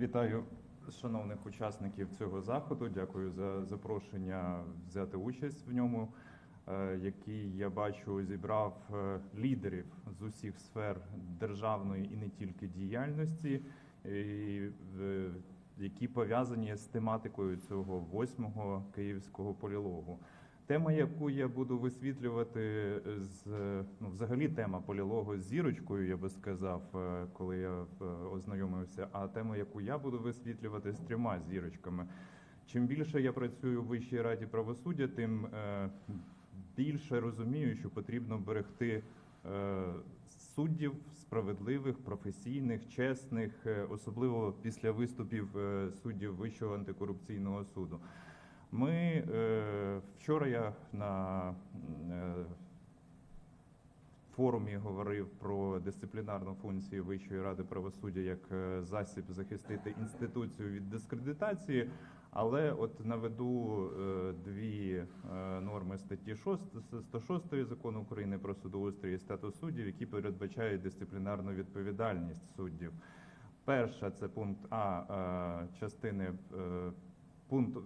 Вітаю шановних учасників цього заходу. Дякую за запрошення взяти участь в ньому, е, який я бачу зібрав е, лідерів з усіх сфер державної і не тільки діяльності, які пов'язані з тематикою цього восьмого київського полілогу. Тема, яку я буду висвітлювати з ну, взагалі тема полілогу з зірочкою, я би сказав, е, коли я е, ознайомився. А тема, яку я буду висвітлювати з трьома зірочками. Чим більше я працюю в Вищій раді правосуддя, тим е, більше розумію, що потрібно берегти е, суддів справедливих, професійних, чесних, е, особливо після виступів е, суддів Вищого антикорупційного суду. Ми е, вчора я на е, форумі говорив про дисциплінарну функцію Вищої ради правосуддя як е, засіб захистити інституцію від дискредитації. Але от наведу дві норми статті 6, 106 закону України про судоустрій і статус суддів, які передбачають дисциплінарну відповідальність суддів. Перша це пункт А частини пункту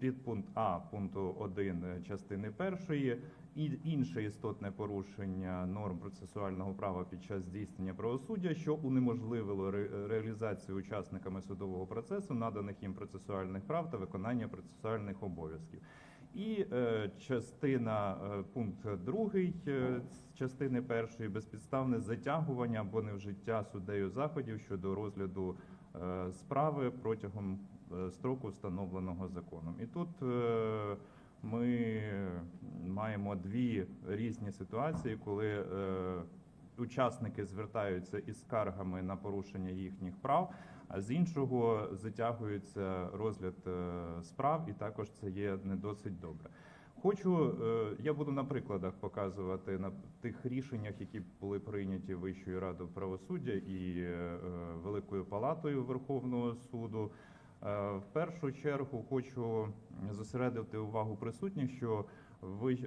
підпункт А пункту 1 частини першої і інше істотне порушення норм процесуального права під час здійснення правосуддя, що унеможливило ре- реалізацію учасниками судового процесу наданих їм процесуальних прав та виконання процесуальних обов'язків. І е, частина е, пункт другий е, частини першої безпідставне затягування або невжиття суддею заходів щодо розгляду е, справи протягом е, строку, встановленого законом. І тут е, ми маємо дві різні ситуації, коли е, учасники звертаються із скаргами на порушення їхніх прав, а з іншого затягується розгляд е, справ, і також це є не досить добре. Хочу, е, я буду на прикладах показувати на тих рішеннях, які були прийняті Вищою радою правосуддя і е, Великою палатою Верховного суду. Е, В першу чергу хочу зосередити увагу присутніх, що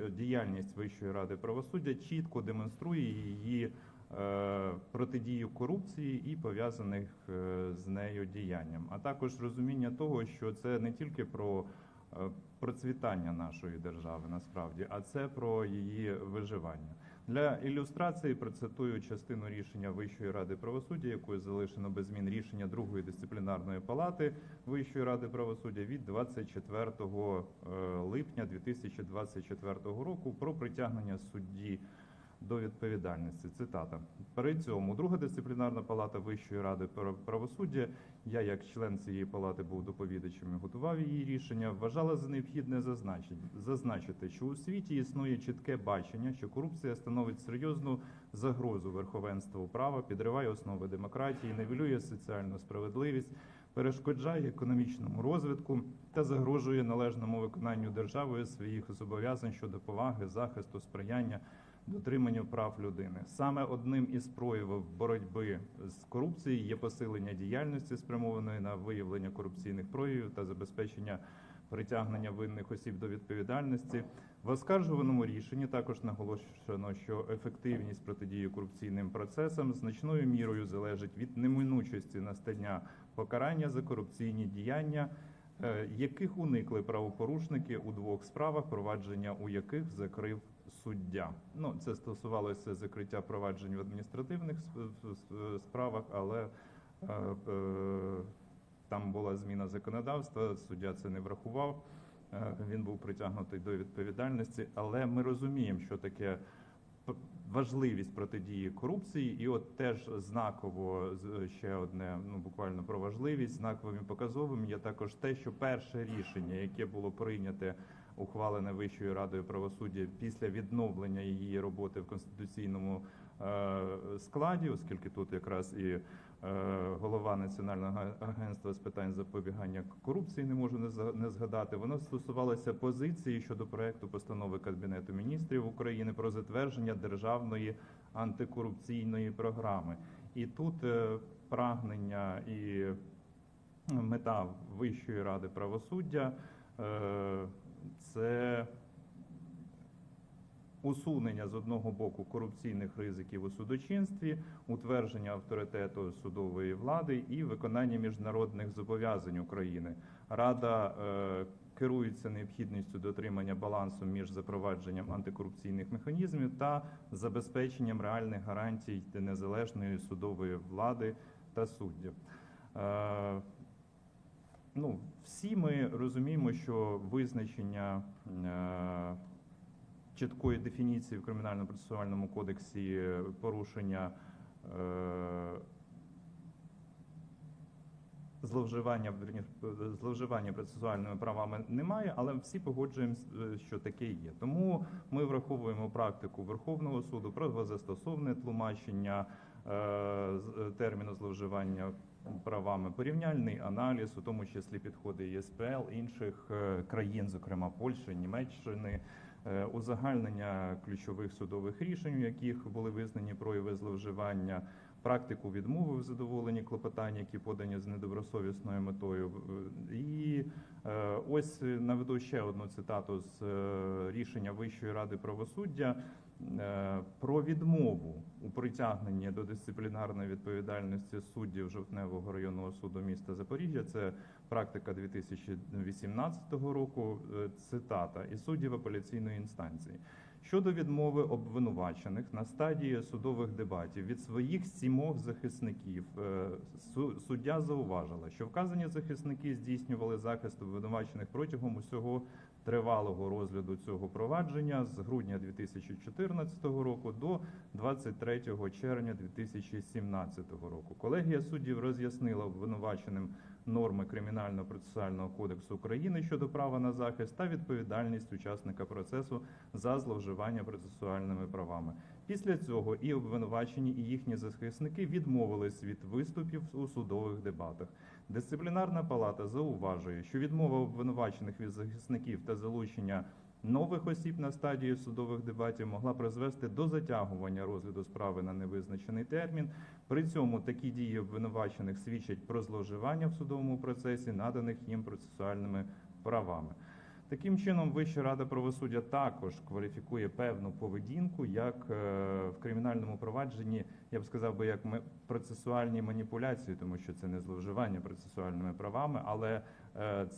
діяльність Вищої ради правосуддя чітко демонструє її е, протидію корупції і пов'язаних е, з нею діянням, а також розуміння того, що це не тільки про процвітання нашої держави насправді, а це про її виживання. Для ілюстрації процитую частину рішення Вищої ради правосуддя, якою залишено без змін рішення другої дисциплінарної палати Вищої ради правосуддя від 24 е, липня 2024 року про притягнення судді до відповідальності. Цитата. При цьому друга дисциплінарна палата Вищої ради пра- правосуддя, я як член цієї палати був доповідачем і готував її рішення, вважала за необхідне зазначити, що у світі існує чітке бачення, що корупція становить серйозну загрозу верховенству права, підриває основи демократії, невілює соціальну справедливість, перешкоджає економічному розвитку та загрожує належному виконанню державою своїх зобов'язань щодо поваги, захисту, сприяння дотриманню прав людини. Саме одним із проявів боротьби з корупцією є посилення діяльності, спрямованої на виявлення корупційних проявів та забезпечення притягнення винних осіб до відповідальності. В оскаржуваному рішенні також наголошено, що ефективність протидії корупційним процесам значною мірою залежить від неминучості настання покарання за корупційні діяння е, яких уникли правопорушники у двох справах, провадження у яких закрив суддя. Ну, це стосувалося закриття проваджень в адміністративних справах, але е, е, там була зміна законодавства, суддя це не врахував. Е, Він був притягнутий до відповідальності, але ми розуміємо, що таке важливість протидії корупції, і от теж знаково ще одне, ну буквально про важливість, знаковим і показовим є також те, що перше рішення, яке було прийняте, ухвалене Вищою радою правосуддя після відновлення її роботи в конституційному е, складі, оскільки тут якраз і е, голова Національного агентства з питань запобігання корупції не можу не згадати. Воно стосувалося позиції щодо проекту постанови Кабінету міністрів України про затвердження державної антикорупційної програми. І тут е, прагнення і мета Вищої ради правосуддя це усунення з одного боку корупційних ризиків у судочинстві, утвердження авторитету судової влади і виконання міжнародних зобов'язань України. Рада е, керується необхідністю дотримання балансу між запровадженням антикорупційних механізмів та забезпеченням реальних гарантій незалежної судової влади та суддів. Е, Ну, всі ми розуміємо, що визначення е, чіткої дефініції в кримінально-процесуальному кодексі порушення е, зловживання зловживання процесуальними правами немає, але всі погоджуємося, що таке є. Тому ми враховуємо практику Верховного суду про застосовне тлумачення е, з- терміну зловживання правами, порівняльний аналіз, у тому числі підходи ЄСПЛ інших е, країн, зокрема Польщі, Німеччини. е, Узагальнення ключових судових рішень, у яких були визнані прояви зловживання, практику відмови в задоволенні клопотань, які подані з недобросовісною метою. І е, ось наведу ще одну цитату з е, рішення Вищої ради правосуддя е, про відмову у притягненні до дисциплінарної відповідальності суддів Жовтневого районного суду міста Запоріжжя. Це практика 2018 року. Е, Цитата і суддів апеляційної інстанції. Щодо відмови обвинувачених на стадії судових дебатів від своїх сімох захисників, е, суддя зауважила, що вказані захисники здійснювали захист обвинувачених протягом усього тривалого розгляду цього провадження з грудня 2014 року до 23 червня 2017 року. Колегія суддів роз'яснила обвинуваченим норми Кримінального процесуального кодексу України щодо права на захист та відповідальність учасника процесу за зловживання процесуальними правами. Після цього і обвинувачені, і їхні захисники відмовились від виступів у судових дебатах. Дисциплінарна палата зауважує, що відмова обвинувачених від захисників та залучення нових осіб на стадії судових дебатів могла призвести до затягування розгляду справи на невизначений термін. При цьому такі дії обвинувачених свідчать про зловживання в судовому процесі, наданих їм процесуальними правами. Таким чином, Вища рада правосуддя також кваліфікує певну поведінку, як е, в кримінальному провадженні, я б сказав би, як процесуальні маніпуляції, тому що це не зловживання процесуальними правами, але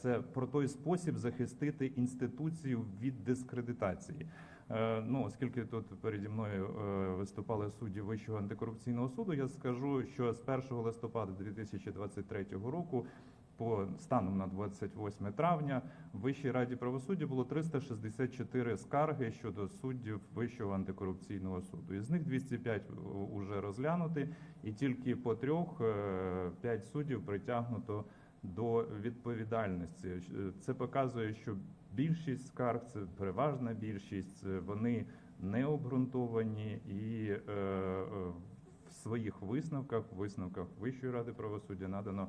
це про той спосіб захистити інституцію від дискредитації. Е, Ну, оскільки тут переді мною е, виступали судді Вищого антикорупційного суду, я скажу, що з 1 листопада 2023 року по станом на 28 травня в Вищій раді правосуддя було 364 скарги щодо суддів Вищого антикорупційного суду. Із них 205 уже розглянуті, і тільки по трьох 5 суддів притягнуто до відповідальності. Е, Це показує, що більшість скарг, це переважна більшість, е, вони не обґрунтовані і е, е, в своїх висновках, висновках Вищої ради правосуддя надано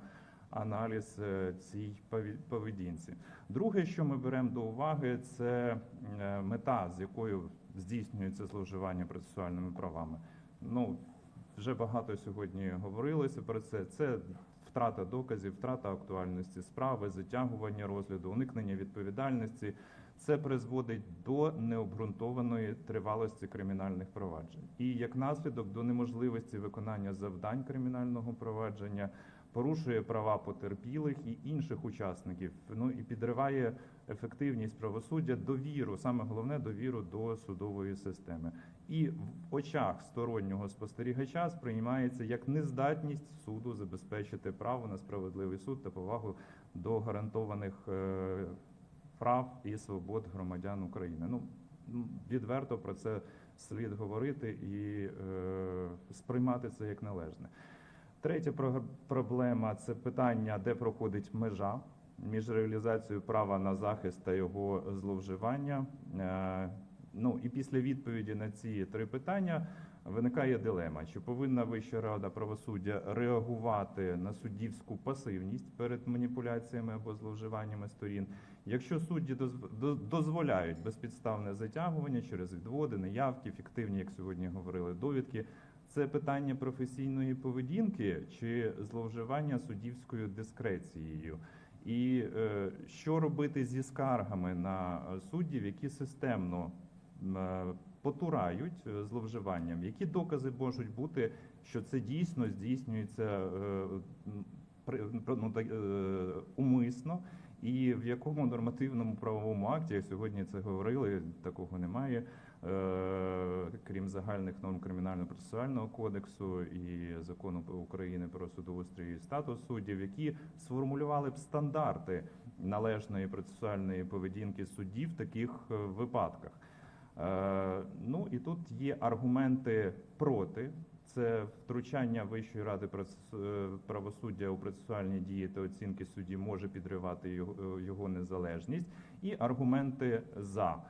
аналіз цій поведінці. Друге, що ми беремо до уваги, це мета, з якою здійснюється зловживання процесуальними правами. Ну вже багато сьогодні говорилося про це. Це втрата доказів, втрата актуальності справи, затягування розгляду, уникнення відповідальності. Це призводить до необґрунтованої тривалості кримінальних проваджень, і як наслідок до неможливості виконання завдань кримінального провадження, порушує права потерпілих і інших учасників. Ну і підриває ефективність правосуддя, довіру, саме головне довіру до судової системи. І в очах стороннього спостерігача сприймається як нездатність суду забезпечити право на справедливий суд та повагу до гарантованих е, прав і свобод громадян України. Ну відверто про це слід говорити і е, сприймати це як належне. Третя про- проблема це питання, де проходить межа між реалізацією права на захист та його зловживання. Е, Ну і після відповіді на ці три питання виникає дилема: чи повинна Вища рада правосуддя реагувати на суддівську пасивність перед маніпуляціями або зловживаннями сторін, якщо судді дозв- дозволяють безпідставне затягування через відводи, неявки, фіктивні, як сьогодні говорили, довідки. Це питання професійної поведінки чи зловживання суддівською дискрецією. І е, що робити зі скаргами на суддів, які системно е, потурають е, зловживанням. Які докази можуть бути, що це дійсно здійснюється ну, умисно? І в якому нормативному правовому акті сьогодні це говорили, такого немає, крім загальних норм кримінально-процесуального кодексу і закону України про судоустрій і статус суддів, які сформулювали б стандарти належної процесуальної поведінки суддів в таких е, випадках. Е, Ну і тут є аргументи проти. Це втручання Вищої ради е, правосуддя у процесуальні дії та оцінки судді може підривати його незалежність, і аргументи за.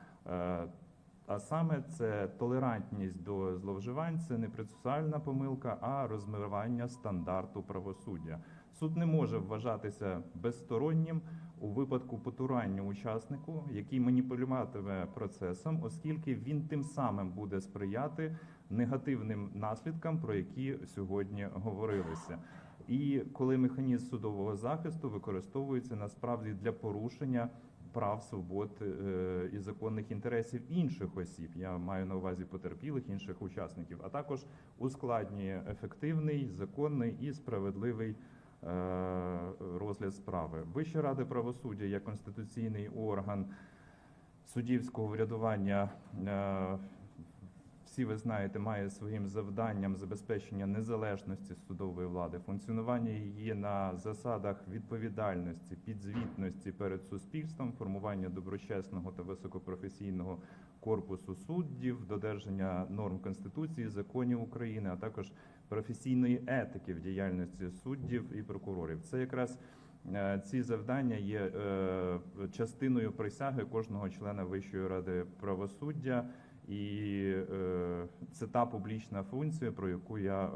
А саме це толерантність до зловживань, це не процесуальна помилка, а розмивання стандарту правосуддя. Суд не може вважатися безстороннім у випадку потурання учаснику, який маніпулюватиме процесом, оскільки він тим самим буде сприяти негативним наслідкам, про які сьогодні говорилися. І коли механізм судового захисту використовується насправді для порушення прав, свобод е, і законних інтересів інших осіб, я маю на увазі потерпілих інших учасників, а також ускладнює ефективний, законний і справедливий е, розгляд справи. Вища рада правосуддя як конституційний орган суддівського врядування. Всі ви знаєте, має своїм завданням забезпечення незалежності судової влади, функціонування її на засадах відповідальності, підзвітності перед суспільством, формування доброчесного та високопрофесійного корпусу суддів, додержання норм конституції, законів України, а також професійної етики в діяльності суддів і прокурорів. Це якраз е, ці завдання є е, частиною присяги кожного члена Вищої ради правосуддя. І е, це та публічна функція, про яку я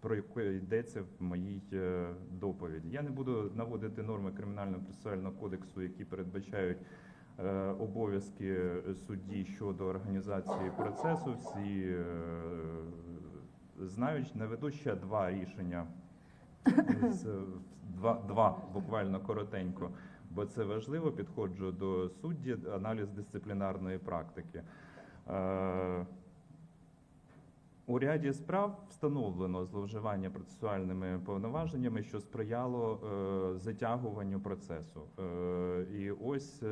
про яку йдеться в моїй е, доповіді. Я не буду наводити норми кримінального процесуального кодексу, які передбачають е, обов'язки судді щодо організації процесу. Всі знають, наведу ще два рішення два, два буквально коротенько, бо це важливо. Підходжу до судді, аналіз дисциплінарної практики. Е, У ряді справ встановлено зловживання процесуальними повноваженнями, що сприяло е, затягуванню процесу. Е, і ось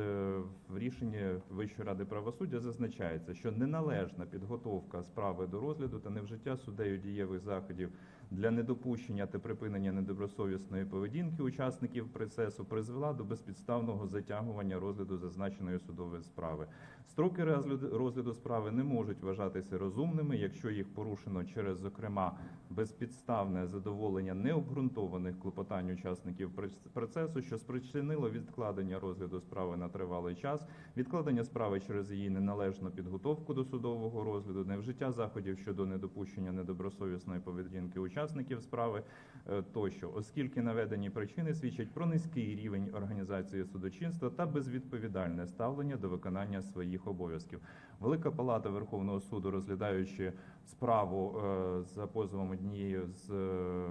в рішенні Вищої ради правосуддя зазначається, що неналежна підготовка справи до розгляду та невжиття суддею дієвих заходів для недопущення та припинення недобросовісної поведінки учасників процесу призвела до безпідставного затягування розгляду зазначеної судової справи. Строки розгляду, справи не можуть вважатися розумними, якщо їх порушено через, зокрема, безпідставне задоволення необґрунтованих клопотань учасників проц- процесу, що спричинило відкладення розгляду справи на тривалий час, відкладення справи через її неналежну підготовку до судового розгляду, невжиття заходів щодо недопущення недобросовісної поведінки учасників справи е, тощо, оскільки наведені причини свідчать про низький рівень організації судочинства та безвідповідальне ставлення до виконання своїх обов'язків. Велика палата Верховного суду, розглядаючи справу е, за позовом однієї з, е,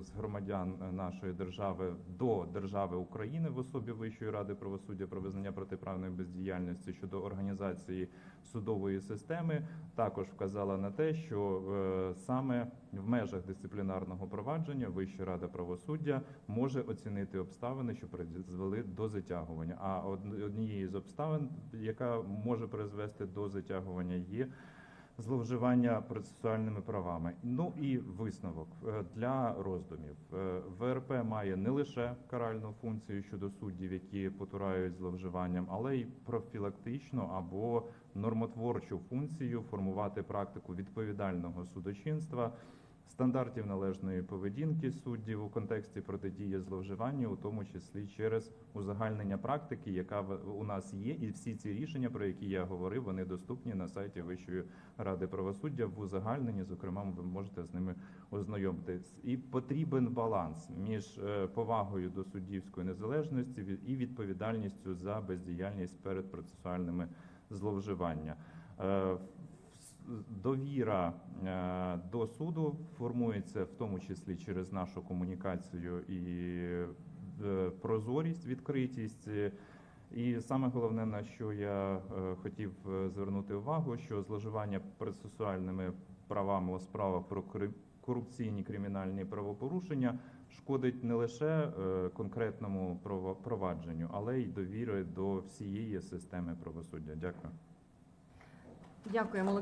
з громадян нашої держави до держави України в особі Вищої ради правосуддя про визнання протиправної бездіяльності щодо організації судової системи, також вказала на те, що е, саме в межах дисциплінарного провадження Вища рада правосуддя може оцінити обставини, що призвели до затягування. А од- однією з обставин, яка може призвести до затягування, є зловживання процесуальними правами. Ну і висновок е, для роздумів. Е, ВРП має не лише каральну функцію щодо суддів, які потурають зловживанням, але й профілактичну або нормотворчу функцію формувати практику відповідального судочинства. Стандартів належної поведінки суддів у контексті протидії зловживанню, у тому числі через узагальнення практики, яка у нас є, і всі ці рішення, про які я говорив, вони доступні на сайті Вищої ради правосуддя в узагальненні. Зокрема, ви можете з ними ознайомитись. І потрібен баланс між е, повагою до суддівської незалежності і відповідальністю за бездіяльність перед процесуальними зловживання. Довіра е, до суду формується в тому числі через нашу комунікацію і е, прозорість, відкритість. І саме головне, на що я е, хотів звернути увагу, що зловживання процесуальними правами у справах про корупційні кримінальні правопорушення шкодить не лише конкретному провадженню, але й довіри до всієї системи правосуддя. Дякую. Дякуємо.